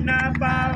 na ba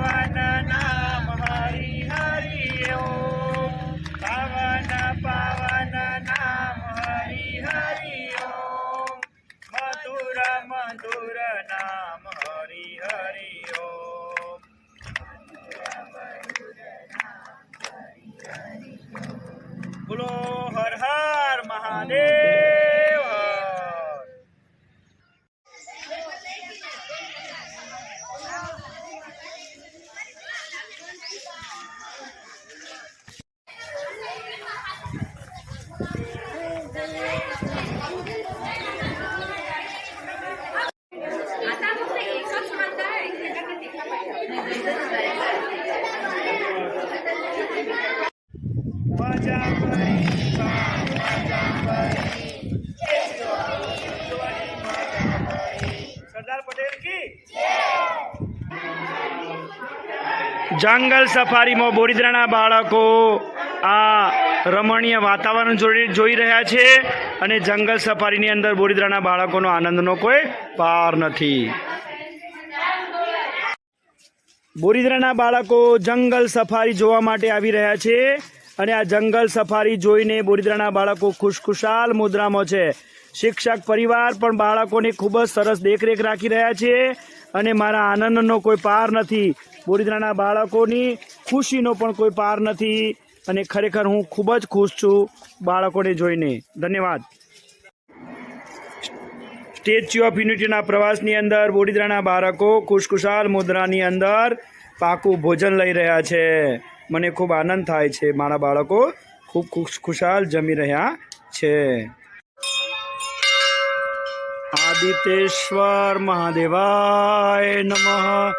જંગલ સફારીમાં બોરિદ્રાના બાળકો આ રમણીય વાતાવરણ જોઈ રહ્યા છે અને જંગલ સફારીની અંદર બોરીદ્રાના બાળકોનો આનંદનો કોઈ પાર નથી. બોરીદ્રાના બાળકો જંગલ સફારી જોવા માટે આવી રહ્યા છે. અને આ જંગલ સફારી જોઈને બોરિદ્રાના બાળકો ખુશખુશાલ મુદ્રામાં છે. શિક્ષક પરિવાર પણ બાળકોની ખૂબ જ સરસ દેખરેખ રાખી રહ્યા છે અને મારા આનંદનો કોઈ પાર નથી. બોરિદ્રાના બાળકોની ખુશીનો પણ કોઈ પાર નથી અને ખરેખર હું ખૂબ જ ખુશ છું બાળકોને જોઈને. ધન્યવાદ. સ્ટેચ્યુ ઓફ યુનિટીના પ્રવાસની અંદર બોડીદ્રાના બાળકો ખુશખુશાલ મુદ્રાની અંદર પાકું ભોજન લઈ રહ્યા છે. મને ખૂબ આનંદ થાય છે. મારા બાળકો ખૂબ ખુશ ખુશાલ જમી રહ્યા છે. આદિત્યેશ્વર મહાદેવાય નમઃ.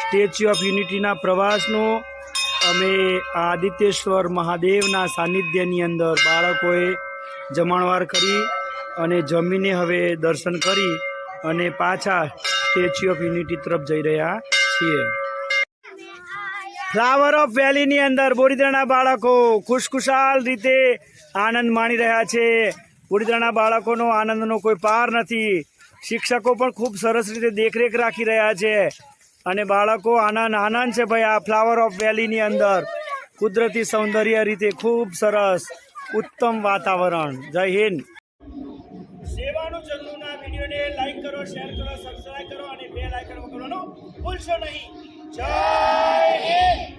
સ્ટેચ્યુ ઓફ યુનિટીના પ્રવાસનો અમે આદિત્યેશ્વર મહાદેવના સાનિધ્યની અંદર બાળકોએ જમણવાર કરી અને જમીને હવે દર્શન કરી અને પાછા સ્ટેચ્યુ ઓફ યુનિટી તરફ જઈ રહ્યા છીએ. ફ્લાવર ઓફ વેલીની અંદર બોરીદ્રાના બાળકો ખુશખુશાલ રીતે આનંદ માણી રહ્યા છે. બોરીદ્રાના બાળકોનો આનંદનો કોઈ પાર નથી. શિક્ષકો પણ ખૂબ સરસ રીતે દેખરેખ રાખી રહ્યા છે. અને બાળકો આનંદ આનંદ છે ભાઈ, આ ફ્લાવર ઓફ વેલીની અંદર. કુદરતી સૌંદર્ય રીતે ખૂબ સરસ, ઉત્તમ વાતાવરણ. જય હિન્દ. સેવાનું જંગલુના વિડીયોને લાઈક કરો શેર કરો સબસ્ક્રાઇબ કરો અને બે લાઈકન કરવાનું ભૂલશો નહીં. જય હિન્દ